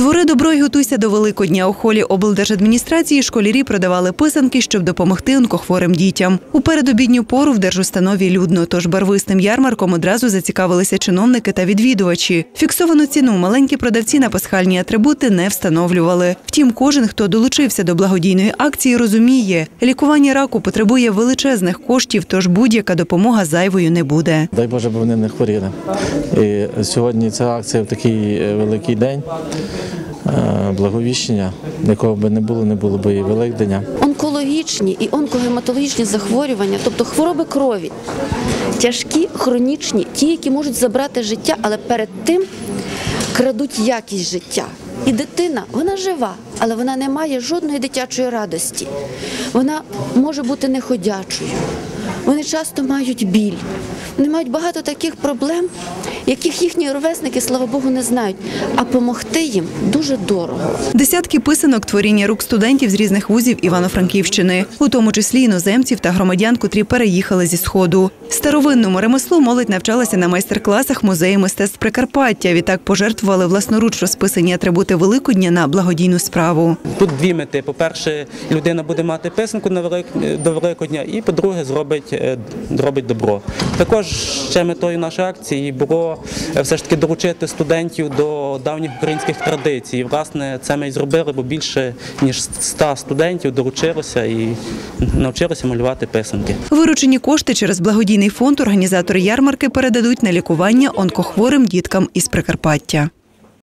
Твори добро і готуйся до Великодня. У холі облдержадміністрації школярі продавали писанки, щоб допомогти онкохворим дітям. У передобідню пору в держустанові людно, тож барвистим ярмарком одразу зацікавилися чиновники та відвідувачі. Фіксовану ціну маленькі продавці на пасхальні атрибути не встановлювали. Втім, кожен, хто долучився до благодійної акції, розуміє, лікування раку потребує величезних коштів, тож будь-яка допомога зайвою не буде. Дай Боже, бо вони не хворіли. І сьогодні ця акція в такий е, великий день. Е, Благовіщення, якого би не було, не було б і Великдення. онкологічні і онкогематологічні захворювання, тобто хвороби крові, тяжкі, хронічні, ті, які можуть забрати життя, але перед тим крадуть якість життя. І дитина, вона жива, але вона не має жодної дитячої радості. Вона може бути неходячою. Вони часто мають біль. Вони мають багато таких проблем, яких їхні ровесники, слава Богу, не знають. А допомогти їм дуже дорого. Десятки писанок творіння рук студентів з різних вузів Івано-Франківщини, у тому числі іноземців та громадян, котрі переїхали зі сходу. Старовинному ремеслу молодь навчалася на майстер-класах музею мистецтв Прикарпаття. Відтак пожертвували власноруч розписані атрибути Великодня на благодійну справу. Тут дві мети. По-перше, людина буде мати писанку на велик... до Великодня, і по-друге, зробить, е, зробить добро. Також ще метою нашої акції було е, все ж таки долучити студентів до давніх українських традицій. Власне, це ми і зробили, бо більше ніж 100 студентів долучилося і навчилися малювати писанки. Виручені кошти через благодійний фонд організатори ярмарки передадуть на лікування онкохворим діткам із Прикарпаття.